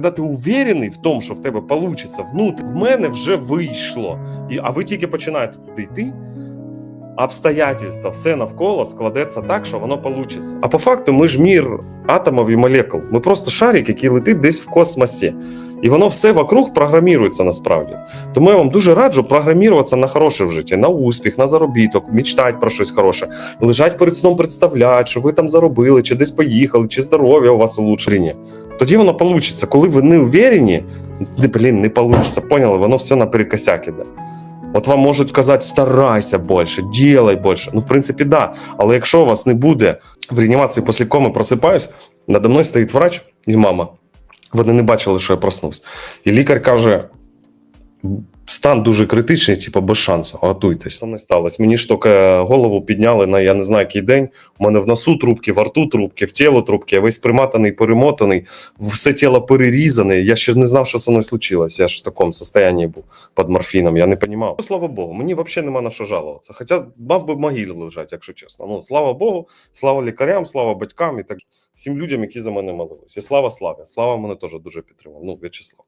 Коли ти уверений в тому, що в тебе вийде внутрі, в мене вже вийшло. І, а ви тільки починаєте туди йти, обстоятельства, все навколо складеться так, що воно вийде. А по факту ми ж мір атомів і молекул. Ми просто шарик, який летить десь в космосі. І воно все вокруг програмірується насправді. Тому я вам дуже раджу програмуватися на хороше в житті, на успіх, на заробіток, мечтати про щось хороше, лежать перед сном, представляти, що ви там заробили, чи десь поїхали, чи здоров'я у вас улучшення. Тоді воно вийде. Коли ви не уверені, блін, не вийде, поняли, воно все наперекосяк іде. От вам можуть казати, старайся більше, ділай більше. Ну, в принципі, да. Але якщо у вас не буде в реанімації після коми просипаюсь, надо мною стоїть врач і мама. Вони не бачили, що я проснувся. І лікар каже: стан дуже критичний, типу, без шансу, готуйтесь. Не сталося. Мені ж тільки голову підняли на я не знаю який день. У мене в носу трубки, в рту трубки, в тіло трубки, я весь приматаний, перемотаний, все тіло перерізане. Я ще не знав, що зі мною случилось. Я ж в такому стані був під морфіном. Я не розумів. Слава Богу, мені взагалі нема на що жалуватися. Хоча мав би в могилі лежати, якщо чесно. Ну, слава Богу, слава лікарям, слава батькам і так всім людям, які за мене молились. І слава славі. Слава мене теж дуже підтримав. Ну, В'ячеслав.